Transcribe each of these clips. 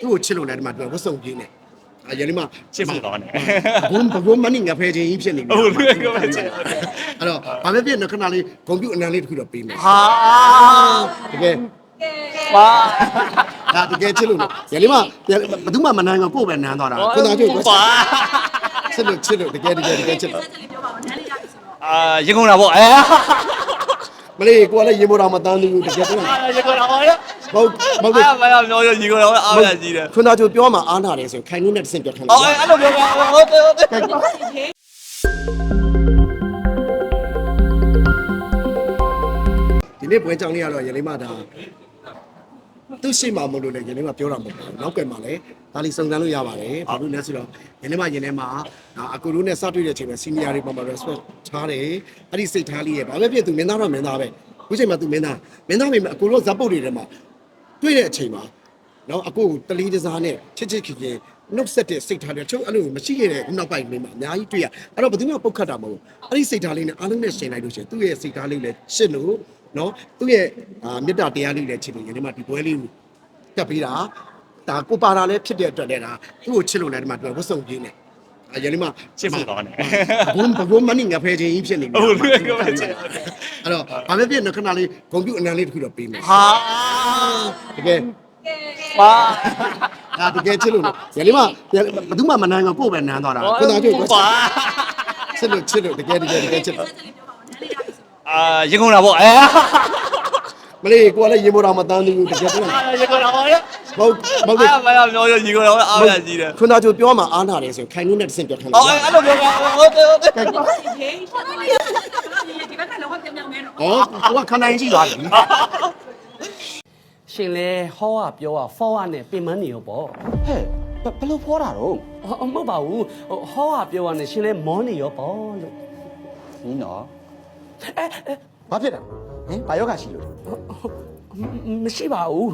သူ့ကိုချစ်လို့လည်းဒီမှာသူကဝတ်စုံပြင်းနေအရင်ကမှချစ်ဖို့ကောင်းတယ်ဘုံဘုံမနစ်ငါဖဲချင်းကြီးဖြစ်နေပြီဟုတ်ကဲ့ဟုတ်ကဲ့အဲ့တော့ဘာပဲဖြစ်နေခဏလေးဂုံပြုတ်အနံလေးတစ်ခုတော့ပေးမယ်ဟာတကယ်ပါဒါတကယ်ချစ်လို့လေရလေးမဘယ်သူမှမနိုင်တော့ကိုယ့်ပဲနန်းသွားတာခုနကကျုပ်ပါချစ်လို့ချစ်လို့တကယ်တကယ်တကယ်ချစ်လို့အာရေကုန်တာပေါ့အဲ မလေးကိုကလည်းရေမိုးတော်မတန်းသေးဘူးတကယ်တော့အာရေကုန်တာပေါ့ရဟုတ်ဟုတ်ကဲ့အာမရမျောရရေကုန်တာပေါ့အားရကြီးတယ်ခုနကကျုပ်ပြောမှအားနာတယ်ဆိုခိုင်နုနဲ့တစ်ဆင့်ပြောထားလိုက်အော်အဲ့လိုပြောတာဟုတ်တယ်ဟုတ်တယ်ဒီနေ့ပွဲကြောင်းလေးကတော့ရလေးမဒါ သူရှိမှမလို့လေရလေးမပြောတာမဟုတ်ဘူးနောက်ကဲမှာလည်းဒါလေးစုံစမ်းလို့ရပါတယ်ဘာလို့လဲဆိုတော့ရလေးမရင်ထဲမှာဒါအကူတို့နဲ့စတွေ့တဲ့အချိန်မှာ senior တွေပေါ်မှာ respect ထားတယ်အဲ့ဒီစိတ်ထားလေးရဲ့ဘာပဲဖြစ်သူမင်းသားတော့မင်းသားပဲခုချိန်မှာသူမင်းသားမင်းသားပဲအကူတို့ဇက်ပုတ်တွေထဲမှာတွေ့တဲ့အချိန်မှာနော်အကူကိုတလီတစားနဲ့ချစ်ချစ်ခင်ခင်နှုတ်ဆက်တဲ့စိတ်ထားတွေချုပ်အဲ့လိုမရှိခဲ့တဲ့နောက်ပိုင်းလေးမှာအများကြီးတွေ့ရအဲ့တော့ဘယ်သူမှပုတ်ခတ်တာမဟုတ်ဘူးအဲ့ဒီစိတ်ထားလေးနဲ့အားလုံးနဲ့ရှင်လိုက်လို့ရှိရင်သူ့ရဲ့စိတ်ထားလေးလည်းရှင်းလို့ နော်သူ့ရဲ့အာမေတ္တာတရားလေးလည်းချစ်လို့ရင်ဒီမှာဒီပွဲလေးကိုတက်ပြီးတာဒါကိုပါတာလည်းဖြစ်တဲ့အတွက်လည်းဒါသူ့ကိုချစ်လို့လည်းဒီမှာသူကဝတ်စုံပြင်းနေအရင်ကမှချစ်ဖို့ကောင်းတယ်ဘုံဘုံမနစ်ငါဖဲချင်းကြီးဖြစ်နေပြီဟုတ်ကဲ့ဟုတ်ကဲ့အဲ့တော့ဘာပဲဖြစ်နေခဏလေးဂုံပြုတ်အနံလေးတစ်ခုတော့ပေးမယ်ဟာတကယ်ပါဒါတကယ်ချစ်လို့လေရလေးမဘယ်သူမှမနိုင်တော့ကိုယ့်ပဲနန်းသွားတာခုနကကျုပ်ပါချစ်လို့ချစ်လို့တကယ်တကယ်တကယ်ချစ်လို့ အာရေကုန်တာပေါ့အဲမလေးကိုကလည်းရေမိုးတော်မတန်းသေးဘူးတကယ်တော့အာရေကုန်တာပေါ့ရဟုတ်ဟုတ်ကဲ့အာမရမျောရရေကုန်တာပေါ့အားရကြီးတယ်ခုနကကျုပ်ပြောမှအားနာတယ်ဆိုခိုင်နုနဲ့တစ်ဆင့်ပြောထားလိုက်အော်အဲ့လိုပြောတာဟုတ်တယ်ဟုတ်တယ်ဟောကိုကခဏရင်ရှိသွားပြီရှင်လဲဟောကပြောကဖောကနဲ့ပင်မနေရောပေါ့ဟဲ့ဘဘလို့ဖောတာတော့ဟောမဟုတ်ပါဘူးဟိုဟောကပြောကနဲ့ရှင်လဲမောနေရောပေါ့လို့နင်းနော် အဲအဲဘာဖြစ်တာဟင်ဘာယောဂရှိလို့မမရှိပါဘူး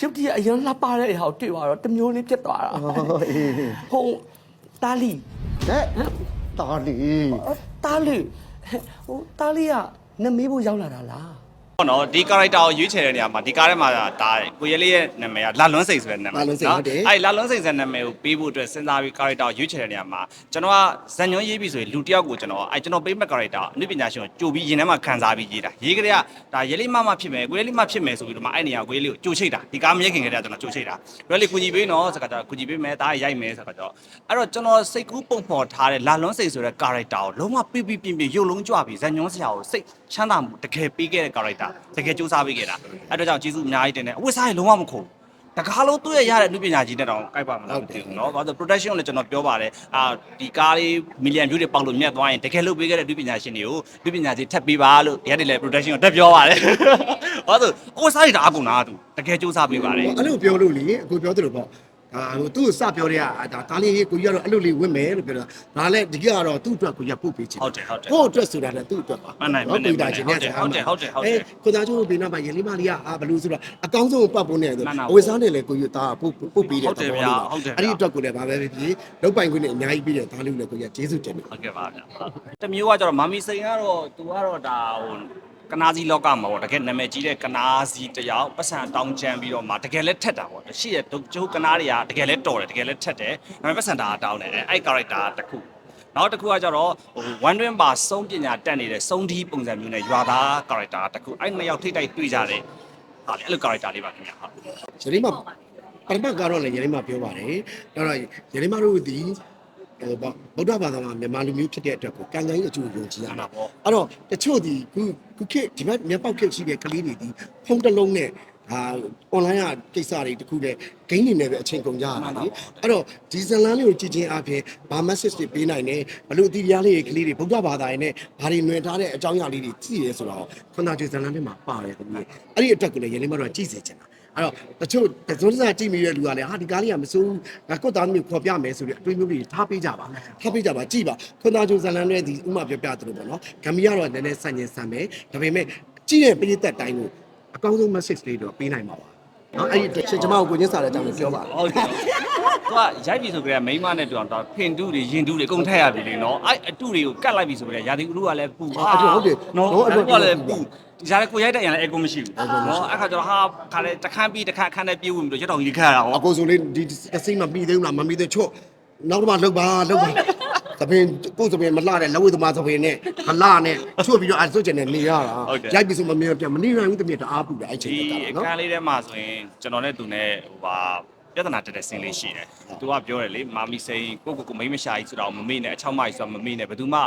ရုပ်တရက်အရင်လှပတဲ့ဟာကိုတွေ့သွားတော့တစ်မျိုးလေးပြတ်သွားတာအေးဟိုတာလီဟဲ့တာလီတာလီဟိုတာလီကနမေးဖို့ရောက်လာတာလား ဟုတ်နော်ဒီ character ကိုရွေးချယ်တဲ့နေရာမှာဒီကားထဲမှာဒါကိုရဲလေးရဲ့နာမည်ကလာလွန်းစိန်ဆိုတဲ့နာမည်အဲ့လာလွန်းစိန်ဆိုတဲ့နာမည်ကိုပေးဖို့အတွက်စဉ်းစားပြီး character ကိုရွေးချယ်တဲ့နေရာမှာကျွန်တော်ကဇန်ညွန်းရေးပြီးဆိုရင်လူတစ်ယောက်ကိုကျွန်တော်အဲ့ကျွန်တော်ပေးမဲ့ character အနုပညာရှင်ကိုကြိုပြီးရင်ထဲမှာခံစားပြီးရေးတာရေးကြတဲ့ကဒါရဲလေးမမဖြစ်မယ်ကိုရဲလေးမဖြစ်မယ်ဆိုပြီးတော့မှအဲ့နေရာကိုရဲလေးကိုကြိုချိတ်တာဒီကားမရက်ခင်ကတည်းကကျွန်တော်ကြိုချိတ်တာကိုရဲလေးကူညီပေးနော်ဆိုတော့ကူညီပေးမယ်ဒါရိုက်မယ်ဆိုတော့အဲ့တော့ကျွန်တော်စိတ်ကူးပုံဖော်ထားတဲ့လာလွန်းစိန်ဆိုတဲ့ character ကိုလုံးဝပြပြပြပြရုပ်လုံးကြွပြီးဇန်ညွန်းဆရာကိုစိတ်ချမ်းသာမှုတကယ်ပေးခဲ့တဲ့ character တကယ်စူးစမ်းပေးခဲ့တာအဲ့တော့ကြောင့်ကျေးဇူးအများကြီးတင်တယ်အဝတ်စားရင်လုံးဝမခုံတကားလုံးသူ့ရဲ့ရတဲ့အမှုပညာကြီးနဲ့တောင်ကိုက်ပါမလားမသိဘူးเนาะဘာလို့ protection လည်းကျွန်တော်ပြောပါတယ်အာဒီကားလေး million view တွေပေါက်လို့မြတ်သွားရင်တကယ်လို့ပေးခဲ့တဲ့အမှုပညာရှင်တွေကိုအမှုပညာကြီးထပ်ပေးပါလို့ရက်တွေလည်း protection ကိုတက်ပြောပါတယ်ဘာလို့အဝတ်စားရတာအကုန်လားသူတကယ်စူးစမ်းပေးပါတယ် အဲ့လိုပြောလို့လေအခုပြောသလိုပေါ့ ဒါဟိုသူ့ကိုစပြောတဲ့ကဒါကားလေးကိုကြီးကတော့အဲ့လိုလေးဝင့်မယ်လို့ပြောတာဒါလည်းဒီကတော့သူ့အတွက်ကိုကြီးပုတ်ပေးချင်ဟုတ်တယ်ဟုတ်တယ်ကိုယ့်အတွက်ဆိုတာလည်းသူ့အတွက်ပါမှန်တယ်မှန်တယ်ကိုတာချင်းနဲ့ဟုတ်တယ်ဟုတ်တယ်ဟုတ်တယ်ဟုတ်တယ်အဲကိုသားချိုးဘေးနားမှာရလေးမလေးကအာဘလူးဆိုတော့အကောင်းဆုံးပတ်ဖို့နေတယ်မှန်တာအဝိစားနဲ့လည်းကိုကြီးဒါပုတ်ပုတ်ပေးတဲ့ဟုတ်တယ်ဗျာဟုတ်တယ်ဗျာအဲ့ဒီအတွက်ကိုလည်းဘာပဲဖြစ်ဖြစ်လောက်ပိုင်ခွင့်နဲ့အများကြီးပြီးတဲ့ဒါလေးကိုလည်းကိုကြီးကျေးဇူးတင်တယ်ဟုတ်ကဲ့ပါဗျာတမျိုးကကျတော့မာမီစိန်ကတော့သူကတော့ဒါဟို ကနာစီလောကမှာပေါ့တကယ်နာမည်ကြီးတဲ့ကနာစီတယောက်ပတ်စံတောင်းချမ်းပြီးတော့မှတကယ်လဲထက်တာပေါ့ရှိရဒုကျိုးကနာတွေကတကယ်လဲတော်တယ်တကယ်လဲထက်တယ်ဒါပေမဲ့ပတ်စံတာတောင်းတယ်အဲ့ character တစ်ခုနောက်တစ်ခုကကျတော့ဟို one twin ပါစုံပညာတက်နေတဲ့စုံဒီပုံစံမျိုးနဲ့ရွာသား character တစ်ခုအဲ့နှစ်ယောက်ထိတ်တိုက်တွေ့ကြတယ်ဟာလေအဲ့လို character လေးပါခင်ဗျာဟုတ်ရလေးမပရမတ်ကတော့လည်းရလေးမပြောပါတယ်ဒါတော့ရလေးမတို့ဒီဟိုပေါ့ ဗုဒ္ဓဘာသာမှာမြန်မာလူမျိုးဖြစ်တဲ့အတွက်ကိုကံကံကြီးအကျိုးယုံကြည်ရမှာပေါ့အဲ့တော့တချို့ဒီခုခုခေတ်ဒီဘက်မျက်ပေါက်ခေတ်ရှိတဲ့ကလေးတွေဒီဖုန်းတစ်လုံးနဲ့ဟာ online ကကိစ္စတွေတခုနဲ့ဂိမ်းနေနဲ့ပဲအချိန်ကုန်ကြရတာလေအဲ့တော့ဒီဇလန်လေးကိုကြည့်ချင်းအပြင်ဘာ message တွေပေးနိုင်တယ်ဘလို့အတီးပြားလေးတွေကလေးတွေဗုဒ္ဓဘာသာရင်းနဲ့ဘာတွေຫນွယ်ထားတဲ့အကြောင်းအရာလေးတွေကြည့်ရဲဆိုတော့ခန္ဓာကျေဇလန်ထဲမှာပါတယ်ခင်ဗျအဲ့ဒီအတွက်ကိုလည်းရလေးမတော့ကြည့်စေချင်တာ အဲ့တော့တချို့ဇွန်းစားကြည့်မိတဲ့လူကလည်းဟာဒီကားလေးကမစိုးဘူးငါကိုယ့်သားသမီးကိုခေါ်ပြမယ်ဆိုပြီးအတွေးမျိုးတွေထားပေးကြပါထားပေးကြပါကြည့်ပါခွန်သားကျိုးဇလန်တွေဒီဥမာပြောပြသလိုပေါ့နော်ဂမ်ဘီယာတော့နည်းနည်းဆန့်ကျင်ဆန့်မယ်ဒါပေမဲ့ကြည့်တဲ့ပရိသတ်တိုင်းကိုအကောင်းဆုံး message လေးတော့ပေးနိုင်ပါပါနော်အဲ့ဒီအတွက်ကျွန်မကိုကိုချင်းစားတဲ့အကြောင်းကိုပြောပါဟုတ်ကဲ့ သူကရိုက်ပြီဆိုကြတဲ့မိန်းမနဲ့တူအောင်တော့ဖင်တူတွေရင်တူတွေအကုန်ထက်ရပြီလေနော်အဲ့အတူတွေကိုကတ်လိုက်ပြီဆိုကြတဲ့ရာသီဥတုကလည်းပူအဲ့ဒါဟုတ်တယ်နော်နော်အဲ့အဲ့ဒါဒါကလည်းပူဒီစားလေကိုရိုက်တဲ့ရင်လည်းအကုန်မရှိဘူးနော်အဲ့ခါကျတော့ဟာခါလေတခန်းပြီးတခန်းအခန်းနဲ့ပြေးဝင်ပြီးတော့ရက်တော်ကြီးခါရတာဟောအကိုဆိုလေးဒီအစိမ့်မပြီးသေးဘူးလားမပြီးသေးချော့နောက်တော့မှလှုပ်ပါလှုပ်ပါသပင်ကိုယ်သပင်မလှတဲ့လက်ဝဲသမားသပင်နဲ့မလှနဲ့ချွတ်ပြီးတော့အဲ့စွတ်ကျင်နေနေရတာရိုက်ပြီးဆိုမမြင်ပြန်မနေနိုင်ဘူးတမင်တအားပူတယ်အဲ့ချိန်ဒီကအနော်ကန်းလေးထဲမှာဆိုရင်ကျွန်တော်နဲ့သူနဲ့ဟိုပါ ပြဿနာတက်တဲ့စင်းလေးရှိတယ်။သူကပြောတယ်လေမာမီစိန်ကိုကိုကိုမိတ်မရှာကြီးဆိုတော့မမေ့နဲ့အချောက်မကြီးဆိုတော့မမေ့နဲ့ဘယ်သူမှ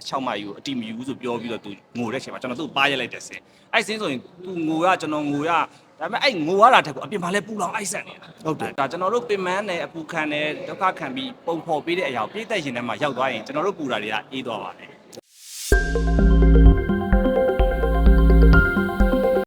အချောက်မကြီးကိုအတိမယူဆိုပြောပြီးတော့သူငိုတဲ့အချိန်မှာကျွန်တော်သူ့ပါရက်လိုက်တဲ့စင်း။အဲ့စင်းဆိုရင်သူငိုရကျွန်တော်ငိုရဒါပေမဲ့အဲ့ငိုရတာတက်ကိုအပြင်မှာလဲပူလောင်အိုက်ဆန်နေတာ။ဟုတ်တယ်။ဒါကျွန်တော်တို့ပင်မန်းနဲ့အပူခံနဲ့ဒုက္ခခံပြီးပုံဖော်ပေးတဲ့အရာကိုပြည့်တဲ့ရင်ထဲမှာရောက်သွားရင်ကျွန်တော်တို့ပူတာတွေကအေးသွားပါတယ်